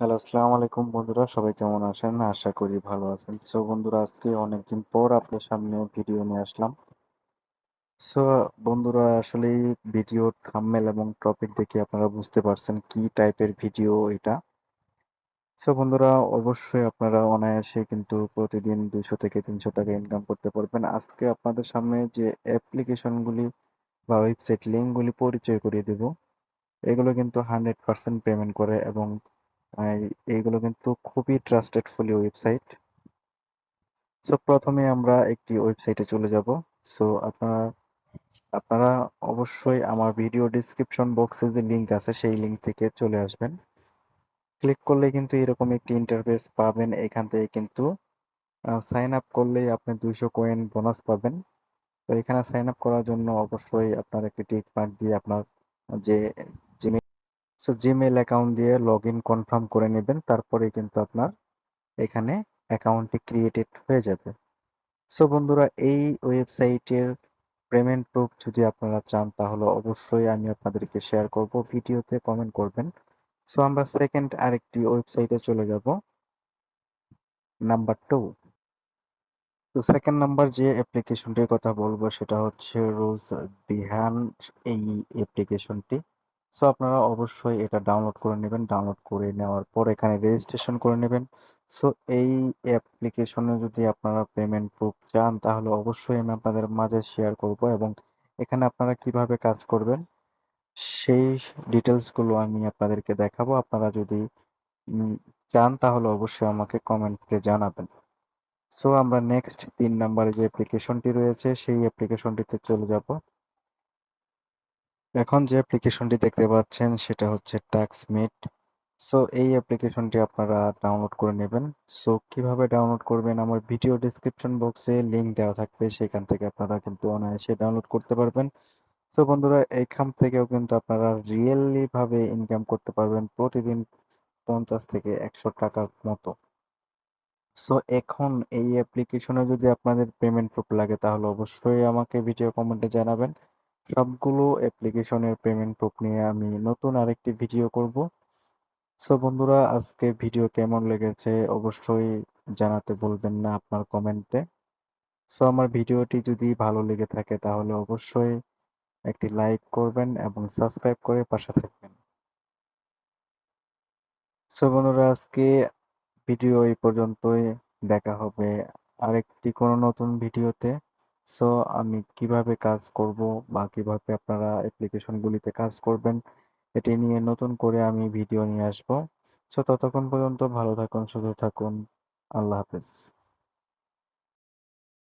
Hello আসসালামু আলাইকুম বন্ধুরা, সবাই কেমন আছেন? আশা করি ভালো আছেন। সো বন্ধুরা, আজকে অনেকদিন পর আপনার সামনে ভিডিও নিয়ে আসলাম। সো বন্ধুরা, আসলে ভিডিও থাম্বনেল এবং টপিক দেখে আপনারা বুঝতে পারছেন কি টাইপের ভিডিও এটা। সো বন্ধুরা, অবশ্যই আপনারা অনায়াসে কিন্তু প্রতিদিন দুইশো থেকে তিনশো টাকা ইনকাম করতে পারবেন। আজকে আপনাদের সামনে যে অ্যাপ্লিকেশনগুলি বা ওয়েবসাইট লিঙ্কগুলি পরিচয় করিয়ে দেব, এগুলো কিন্তু হান্ড্রেড পার্সেন্ট পেমেন্ট করে এবং এইগুলো কিন্তু খুবই ট্রাস্টেড ফুলি ওয়েবসাইট সো প্রথমে আমরা একটি ওয়েবসাইটে চলে যাব। সো আপনারা আপনারা অবশ্যই আমার ভিডিও ডিসক্রিপশন বক্সে যে লিঙ্ক আছে, সেই লিঙ্ক থেকে চলে আসবেন। ক্লিক করলে কিন্তু এরকম একটি ইন্টারফেস পাবেন। এখান থেকে কিন্তু সাইন আপ করলেই আপনি দুইশো কয়েন বোনাস পাবেন। তো, এখানে সাইন আপ করার জন্য অবশ্যই আপনার একটি টিক মার্ক দিয়ে আপনার যে সো জিমেল অ্যাকাউন্ট দিয়ে লগ ইন কনফার্ম করে নেবেন তারপরে কিন্তু আপনার এখানে অ্যাকাউন্টটি ক্রিয়েটেড হয়ে যাবে। সো বন্ধুরা, এই ওয়েবসাইটের পেমেন্ট প্রুফ যদি আপনারা চান, তাহলে অবশ্যই আমি আপনাদেরকে শেয়ার করব, ভিডিওতে কমেন্ট করবেন। সো আমরা সেকেন্ড আরেকটি ওয়েবসাইটে চলে যাব নাম্বার টু তো সেকেন্ড নাম্বার যে অ্যাপ্লিকেশনটির কথা বলব, সেটা হচ্ছে রোজ দিহান এই অ্যাপ্লিকেশনটি সো আপনারা অবশ্যই এটা ডাউনলোড করে নেবেন। ডাউনলোড করে নেওয়ার পর এখানে রেজিস্ট্রেশন করে নেবেন। সো এই অ্যাপ্লিকেশনে যদি আপনারা পেমেন্ট প্রুফ চান, তাহলে অবশ্যই আমি আপনাদের মাঝে শেয়ার করব এবং এখানে আপনারা কীভাবে কাজ করবেন, সেই ডিটেলসগুলো আমি আপনাদেরকে দেখাবো। আপনারা যদি চান, তাহলে অবশ্যই আমাকে কমেন্টে জানাবেন। সো আমরা নেক্সট তিন নম্বরে যে অ্যাপ্লিকেশনটি রয়েছে, সেই অ্যাপ্লিকেশনটিতে চলে যাব। এখন যে অ্যাপ্লিকেশনটি দেখতে পাচ্ছেন, সেটা হচ্ছে ট্যাক্সমেট সো এই অ্যাপ্লিকেশনটি আপনারা ডাউনলোড করে নেবেন। সো কীভাবে ডাউনলোড করবেন? আমার ভিডিও ডিসক্রিপশন বক্সে লিংক দেওয়া থাকবে। সেখান থেকে আপনারা কিন্তু অনায়াসে ডাউনলোড করতে পারবেন। সো বন্ধুরা এইখান থেকেও কিন্তু আপনারা রিয়েলি ভাবে ইনকাম করতে পারবেন প্রতিদিন পঞ্চাশ থেকে একশো টাকার মতো। সো এখন এই অ্যাপ্লিকেশনে যদি আপনাদের পেমেন্ট প্রুফ লাগে, তাহলে অবশ্যই আমাকে ভিডিও কমেন্টে জানাবেন। সবগুলো অ্যাপ্লিকেশনের পেমেন্ট প্রুফ নিয়ে আমি নতুন আরেকটি ভিডিও করব। সো বন্ধুরা, আজকে ভিডিও কেমন লেগেছে অবশ্যই জানাতে বলবেন না আপনার কমেন্টে সো আমার ভিডিওটি যদি ভালো লেগে থাকে তাহলে অবশ্যই একটি লাইক করবেন এবং সাবস্ক্রাইব করে পাশে থাকবেন। সো বন্ধুরা, আজকে ভিডিও এই পর্যন্তই। দেখা হবে আরেকটি কোনো নতুন ভিডিওতে সো আমি কীভাবে কাজ করব বা কীভাবে আপনারা অ্যাপ্লিকেশনগুলিতে কাজ করবেন, এটি নিয়ে নতুন করে আমি ভিডিও নিয়ে আসব। সো ততক্ষণ পর্যন্ত ভালো থাকুন, সুস্থ থাকুন। আল্লাহ হাফেজ।